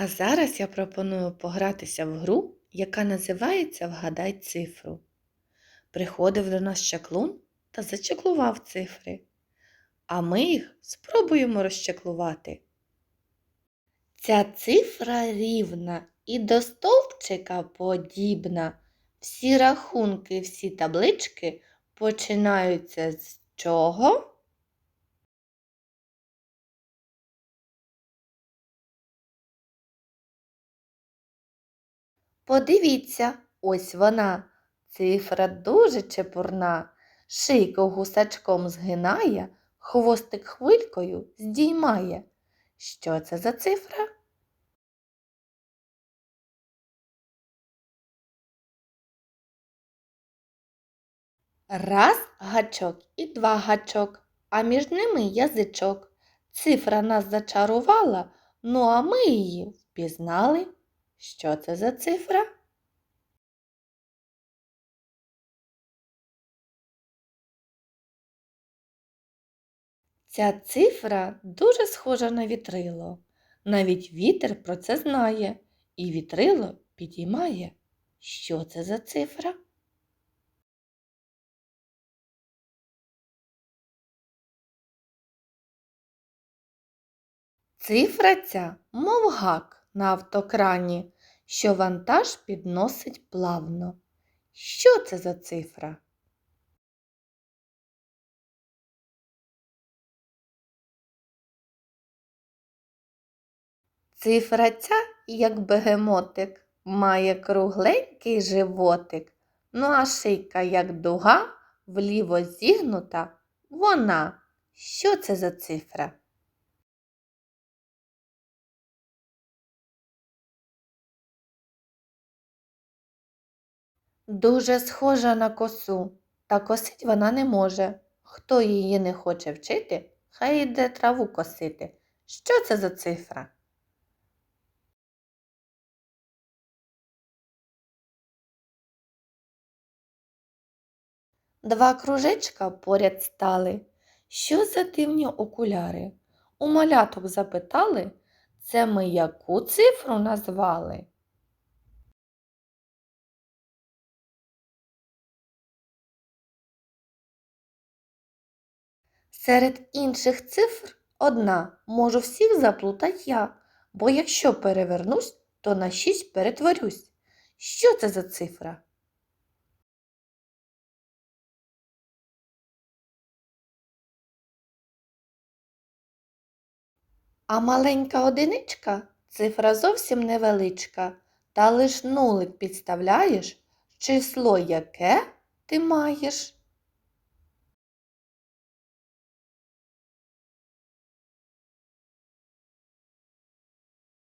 А зараз я пропоную погратися в гру, яка називається Вгадай цифру. Приходив до нас чаклун та зачаклував цифри, а ми їх спробуємо розчаклувати. Ця цифра рівна і до стовпчика подібна. Всі рахунки, всі таблички починаються з чого? Подивіться, ось вона. Цифра дуже чепурна. Шийку гусачком згинає, хвостик хвилькою здіймає. Що це за цифра? Раз гачок і два гачок, а між ними язичок. Цифра нас зачарувала, ну а ми її впізнали. Що це за цифра? Ця цифра дуже схожа на вітрило. Навіть вітер про це знає, і вітрило підіймає. Що це за цифра? Цифра ця, мов гак на автокрані, що вантаж підносить плавно. Що це за цифра? Цифра ця, як бегемотик, має кругленький животик, ну а шийка, як дуга, вліво зігнута, вона. Що це за цифра? Дуже схожа на косу, та косить вона не може. Хто її не хоче вчити, хай йде траву косити. Що це за цифра? Два кружечка поряд стали. Що за дивні окуляри? У маляток запитали, це ми яку цифру назвали? Серед інших цифр одна можу всіх заплутать я, бо якщо перевернусь, то на шість перетворюсь. Що це за цифра? А маленька одиничка цифра зовсім невеличка, та лиш нулик підставляєш, число яке ти маєш.